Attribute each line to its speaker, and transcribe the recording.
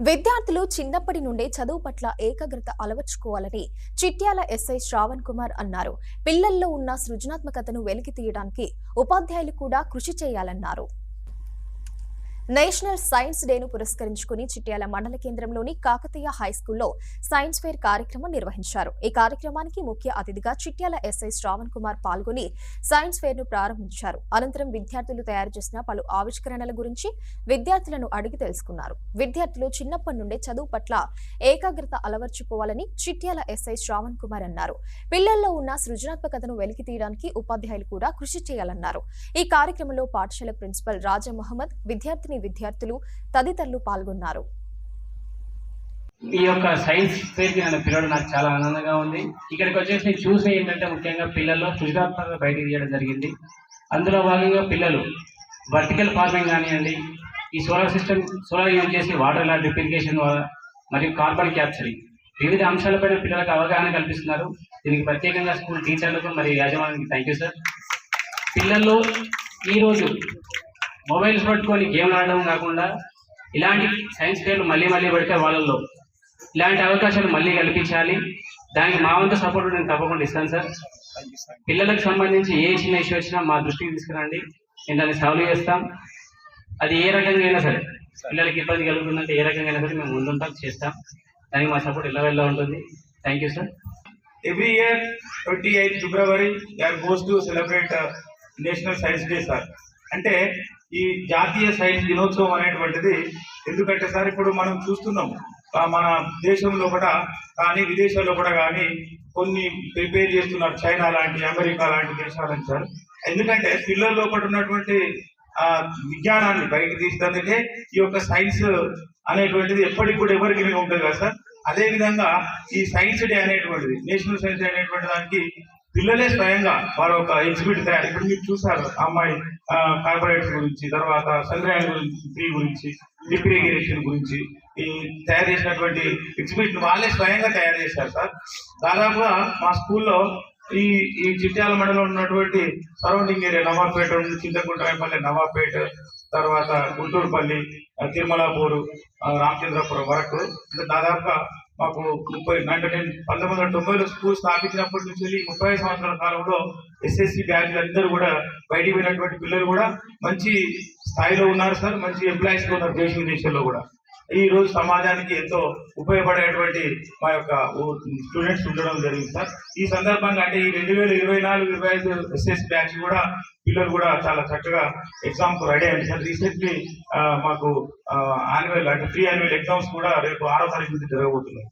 Speaker 1: విద్యార్థులు చిన్నప్పటి నుండే చదువు పట్ల ఏకాగ్రత అలవర్చుకోవాలని చిట్యాల ఎస్ఐ శ్రావణ్ కుమార్ అన్నారు. పిల్లల్లో ఉన్న సృజనాత్మకతను వెలికి తీయడానికి ఉపాధ్యాయులు కూడా కృషి చేయాలన్నారు. నేషనల్ సైన్స్ డేను పురస్కరించుకుని చిట్యాల మండల కేంద్రంలోని కాకతీయ హై స్కూల్లో సైన్స్ ఫేర్ కార్యక్రమం నిర్వహించారు. ఈ కార్యక్రమానికి ముఖ్య అతిథిగా చిట్యాల ఎస్ఐ శ్రావణ్ కుమార్ పాల్గొని సైన్స్ ఫేర్ను ప్రారంభించారు. అనంతరం విద్యార్థులు తయారు చేసిన పలు ఆవిష్కరణల గురించి విద్యార్థులను అడిగి తెలుసుకున్నారు. విద్యార్థులు చిన్నప్పటి నుండే చదువు పట్ల ఏకాగ్రత అలవర్చుకోవాలని చిట్యాల ఎస్ఐ శ్రావణ్ కుమార్ అన్నారు. పిల్లల్లో ఉన్న సృజనాత్మకతను వెలికి తీయడానికి ఉపాధ్యాయులు కూడా కృషి చేయాలన్నారు. ఈ కార్యక్రమంలో పాఠశాల ప్రిన్సిపల్ రాజా మహమ్మద్ విద్యార్థిని విద్యార్థులు తదితరులు పాల్గొన్నారు.
Speaker 2: ఈ యొక్క సైన్స్ ఫేర్కి నన్ను పిలవడం నాకు చాలా ఆనందంగా ఉంది. ఇక్కడికి వచ్చేసి నేను చూసి ఏంటంటే ముఖ్యంగా పిల్లల్లో సృజనాత్మకంగా బయటకు తీయడం జరిగింది. అందులో భాగంగా పిల్లలు వర్టికల్ ఫార్మింగ్ కానివ్వండి ఈ సోలార్ సిస్టమ్ సోలార్ యూజ్ చేసి వాటర్ ఎలా డ్రిప్లికేషన్ మరియు కార్బన్ క్యాప్చరింగ్ వివిధ అంశాలపైన పిల్లలకు అవగాహన కల్పిస్తున్నారు. దీనికి ప్రత్యేకంగా స్కూల్ టీచర్లకు మరియు యాజమాన్యానికి థ్యాంక్ యూ సార్ పిల్లల్లో ఈరోజు మొబైల్స్ పట్టుకొని గేమ్లు ఆడడం కాకుండా ఇలాంటి సైన్స్ ఫేర్లు మళ్ళీ మళ్ళీ పెడితే వాళ్ళల్లో ఇలాంటి అవకాశాలు మళ్ళీ కల్పించాలి. దానికి మా వంతు సపోర్ట్ నేను తప్పకుండా ఇస్తాను సార్. పిల్లలకు సంబంధించి ఏ చిన్న ఇష్యూ వచ్చినా మా దృష్టికి తీసుకురండి. నేను దాన్ని సాల్వ్ చేస్తాం. అది ఏ రకంగా అయినా సరే పిల్లలకి ఇబ్బంది కలుగుతుందంటే ఏ రకంగా అయినా సరే మేము ముందుంటాం చేస్తాం. దానికి మా సపోర్ట్ ఇలా వెళ్ళా ఉంటుంది. Thank you sir
Speaker 3: every year 28th February they are goes to celebrate national science day sir అంటే ఈ జాతీయ సైన్స్ దినోత్సవం అనేటువంటిది. ఎందుకంటే సార్ ఇప్పుడు మనం చూస్తున్నాం మన దేశంలో కూడా కానీ విదేశాల్లో కూడా కానీ కొన్ని ప్రిపేర్ చేస్తున్నారు చైనా లాంటి అమెరికా లాంటి దేశాలని సార్. ఎందుకంటే పిల్లల్లో కూడా ఉన్నటువంటి ఆ విజ్ఞానాన్ని బయటకు తీసినందుకే ఈ యొక్క సైన్స్ అనేటువంటిది ఎప్పటికి కూడా ఎవరికి ఉంటుంది కదా సార్. అదే విధంగా ఈ సైన్స్ డే అనేటువంటిది నేషనల్ సైన్స్ డే అనేటువంటి దానికి పిల్లలే స్వయంగా వారు ఒక ఎగ్జిబిట్ తయారు. ఇప్పుడు మీరు చూసారు అమ్మాయి కార్పొరేట్ గురించి తర్వాత చంద్రయాన్ గురించి త్రీ గురించి రిప్రిగరేషన్ గురించి ఈ తయారు చేసినటువంటి ఎగ్జిబిట్ వాళ్ళే స్వయంగా తయారు చేశారు సార్. దాదాపుగా మా స్కూల్లో ఈ ఈ చిట్యాల మండలంలో ఉన్నటువంటి సరౌండింగ్ ఏరియా నవాపేట ఉంది చింతకుంటాయపల్లి నవాపేట తర్వాత గుంటూరుపల్లి తిరుమలాపూరు రామచంద్రపురం వరకు. దాదాపుగా మాకు ముప్పై అంటే పంతొమ్మిది వందల తొంభైలో స్కూల్ స్థాపించినప్పటి నుంచి వెళ్ళి ముప్పై సంవత్సరాల కాలంలో ఎస్ఎస్సి బ్యాచ్లు అందరూ కూడా బయటికి పోయినటువంటి పిల్లలు కూడా మంచి స్థాయిలో ఉన్నారు సార్ మంచి ఎంప్లాయీస్ ఉన్నారు దేశ విదేశాల్లో కూడా. ఈ రోజు సమాజానికి ఎంతో ఉపయోగపడేటువంటి మా యొక్క స్టూడెంట్స్ ఉండడం జరిగింది సార్. ఈ సందర్భంగా అంటే ఈ రెండు వేల ఇరవై నాలుగు ఇరవై ఐదు ఎస్ఎస్ బ్యాచ్ కూడా పిల్లలు కూడా చాలా చక్కగా ఎగ్జామ్కు రెడీ అయింది సార్ రీసెంట్లీ మాకు యాన్యువల్ అంటే ప్రీ యాన్యువల్ ఎగ్జామ్స్ కూడా రేపు ఆరో తారీఖు నుంచి జరగబోతున్నాయి.